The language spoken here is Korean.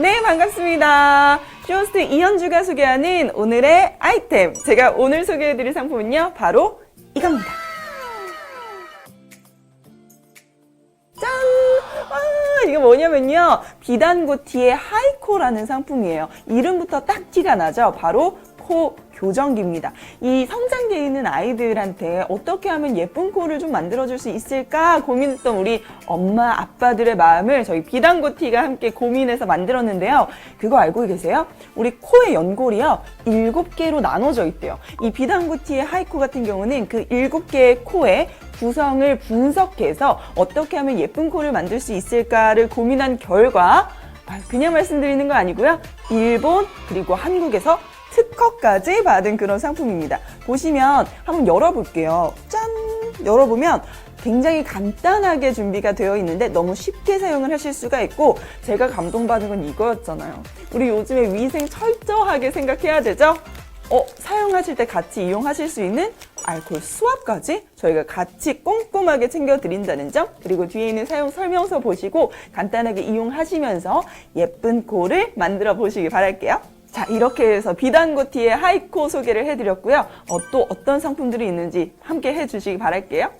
네, 반갑습니다. 쇼스트 이현주가 소개하는 오늘의 아이템. 제가 오늘 소개해드릴 상품은요, 바로 이겁니다. 짠! 아, 이게 뭐냐면요. 비단고티의 하이코라는 상품이에요. 이름부터 딱 티가 나죠? 바로 코 교정기입니다. 이 성장기에 있는 아이들한테 어떻게 하면 예쁜 코를 좀 만들어줄 수 있을까 고민했던 우리 엄마, 아빠들의 마음을 저희 비단고티가 함께 고민해서 만들었는데요. 그거 알고 계세요? 우리 코의 연골이요. 일곱 개로 나눠져 있대요. 이 비단고티의 하이코 같은 경우는 그 일곱 개의 코에 구성을 분석해서 어떻게 하면 예쁜 코를 만들 수 있을까를 고민한 결과 아, 그냥 말씀드리는 거 아니고요. 일본 그리고 한국에서 특허까지 받은 그런 상품입니다. 보시면 한번 열어볼게요. 짠! 열어보면 굉장히 간단하게 준비가 되어 있는데 너무 쉽게 사용을 하실 수가 있고 제가 감동받은 건 이거였잖아요. 우리 요즘에 위생 철저하게 생각해야 되죠? 어, 사용하실 때 같이 이용하실 수 있는 알코올 수압까지 저희가 같이 꼼꼼하게 챙겨드린다는 점 그리고 뒤에 있는 사용 설명서 보시고 간단하게 이용하시면서 예쁜 코를 만들어 보시기 바랄게요. 자 이렇게 해서 비단고티의 하이코 소개를 해드렸고요. 어, 또 어떤 상품들이 있는지 함께 해주시기 바랄게요.